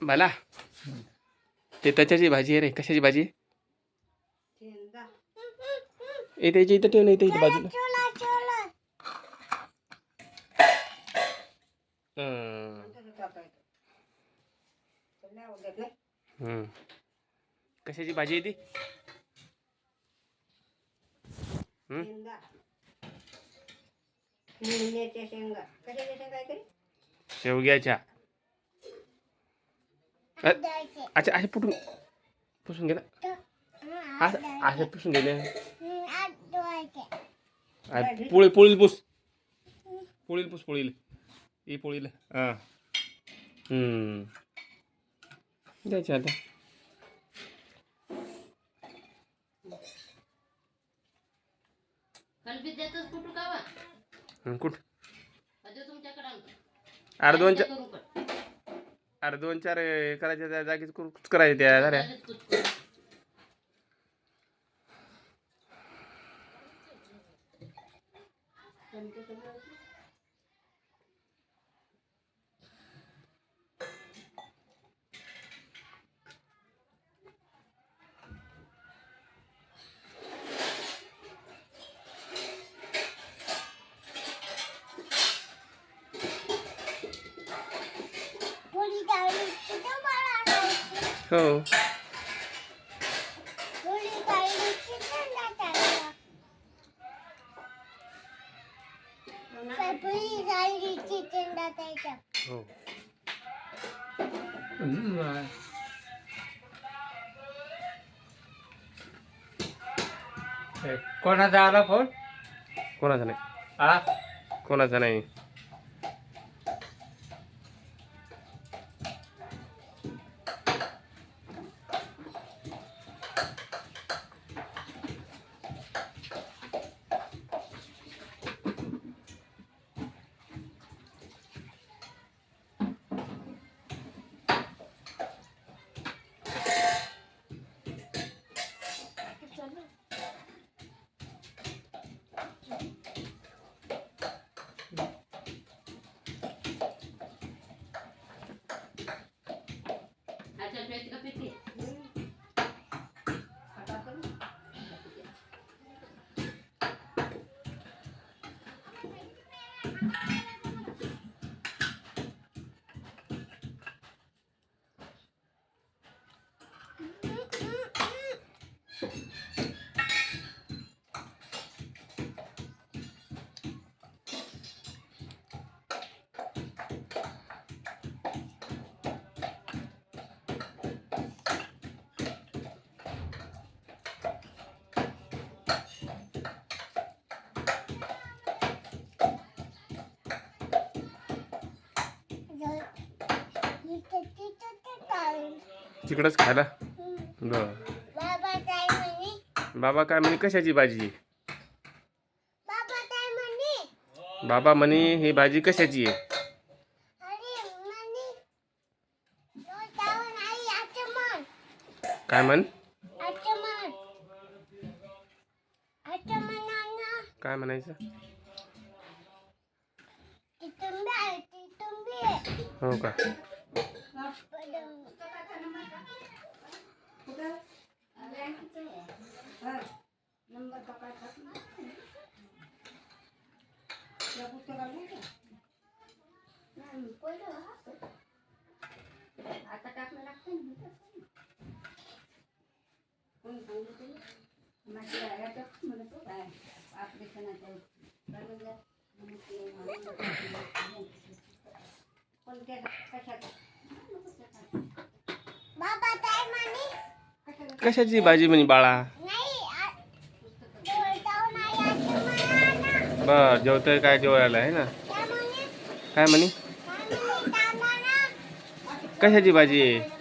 मला? ते त्याच्याची भाजी आहे रे. कशाची भाजी? आहे ए त्याच्या इथं ठेव ना इथं इथं बाजूला. हम्म. कशाची भाजी आहे ती? हम्म? शेवग्याच्या. अच्छा अच्छा पुटून पुसून घे ना. असं असं पुसून आ, पोळी पोळीला पुस. पोळीला पुस पोळीला. ही पोळीला. हां. हम्म. द्यायची आता कुठं? का अरे दोन चार करू करायच्या त्या जागीच कुच करायचे त्या झाल्या Thank you. हो. हो. कोणाचा आला फोन? कोणाचा नाही. हा कोणाचा नाही. तिकडंच खायला? बर. बाबा काय म्हणे? कशाची भाजी? बाबा म्हणे? ही भाजी कशाची आहे? काय म्हण? काय म्हणायचं? हो का नंबर पकडायचा त्या पुस्तकात नाही का? नाही, पहिलं होतं. आता टाकलं लागतं ना. कोण सांगितलं तुला? माझ्या याच्यात म्हणत होता, ऑपरेशनाच्या दरवाजा. मग ते म्हणून पण त्या कशात बाबा काय म्हणे कशाला कशाची भाजी म्हणे बाळा नाही आ- जेवताव नाही असं म्हणा ना. बर जेवतोय काय जेवायला आहे ना काय म्हणे? कशाची भाजी आहे?